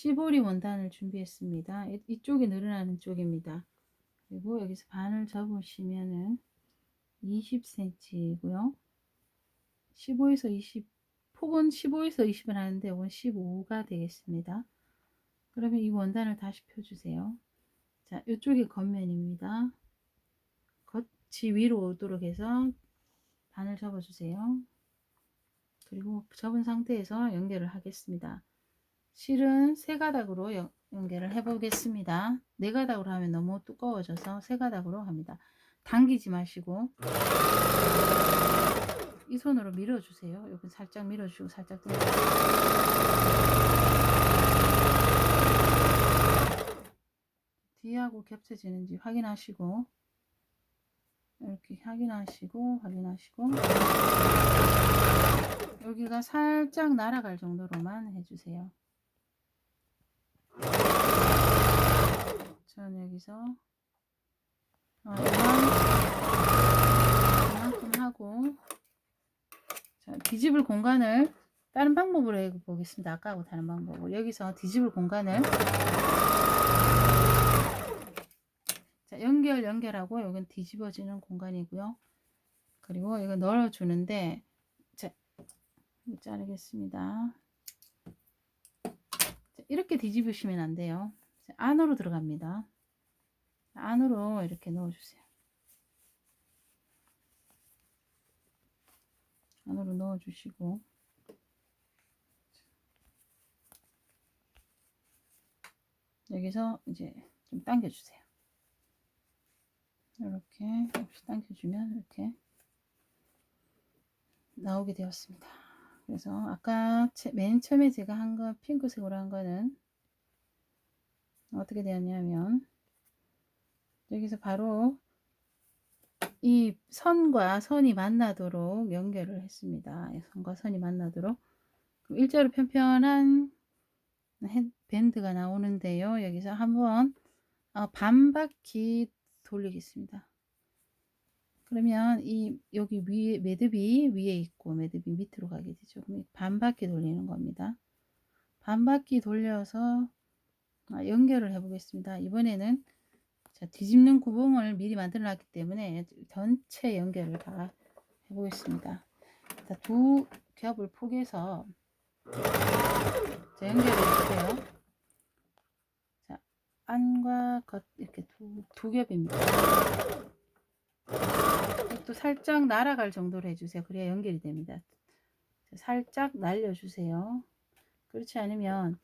시보리 원단을 준비했습니다. 이- 이쪽이 늘어나는 쪽입니다. 그리고 여기서 반을 접으시면은 20cm이고요. 15에서 20, 폭은 15에서 20을 하는데 이건 15가 되겠습니다. 그러면 이 원단을 다시 펴주세요. 자, 이쪽이 겉면입니다. 겉이 위로 오도록 해서 반을 접어주세요. 그리고 접은 상태에서 연결을 하겠습니다. 실은 세 가닥으로 연, 연결을 해 보겠습니다. 네 가닥으로 하면 너무 두꺼워져서 세 가닥으로 합니다. 당기지 마시고 이 손으로 밀어주세요. 여기 살짝 밀어주고 살짝 당겨. 뒤하고 겹쳐지는지 확인하시고 이렇게 확인하시고 확인하시고 여기가 살짝 날아갈 정도로만 해주세요. 저는 여기서 어, 이만, 이만큼 하고 자, 뒤집을 공간을 다른 방법으로 해보겠습니다. 아까하고 다른 방법으로 여기서 뒤집을 공간을 자, 연결 연결하고 여기는 뒤집어지는 공간이고요. 그리고 이거 넣어주는데 자, 자르겠습니다. 자, 이렇게 뒤집으시면 안 돼요. 자, 안으로 들어갑니다. 안으로 이렇게 넣어주세요. 안으로 넣어주시고 여기서 이제 좀 당겨주세요. 이렇게 없이 당겨주면 이렇게 나오게 되었습니다. 그래서 아까 채- 맨 처음에 제가 한 거 핑크색으로 한 거는 어떻게 되었냐면 여기서 바로 이 선과 선이 만나도록 연결을 했습니다. 이 선과 선이 만나도록 일자로 편편한 핸- 밴드가 나오는데요. 여기서 한번 어, 반 바퀴 돌리겠습니다. 그러면 이 여기 위에 매듭이 위에 있고 매듭이 밑으로 가게 되죠. 그럼 반 바퀴 돌리는 겁니다. 반 바퀴 돌려서 아, 연결을 해 보겠습니다. 이번에는 자, 뒤집는 구멍을 미리 만들어 놨기 때문에 전체 연결을 다 해 보겠습니다. 자, 두 겹을 포개서 자, 연결해 주세요. 자, 안과 겉 이렇게 두, 두 겹입니다. 또 살짝 날아갈 정도로 해주세요. 그래야 연결이 됩니다. 자, 살짝 날려주세요. 그렇지 않으면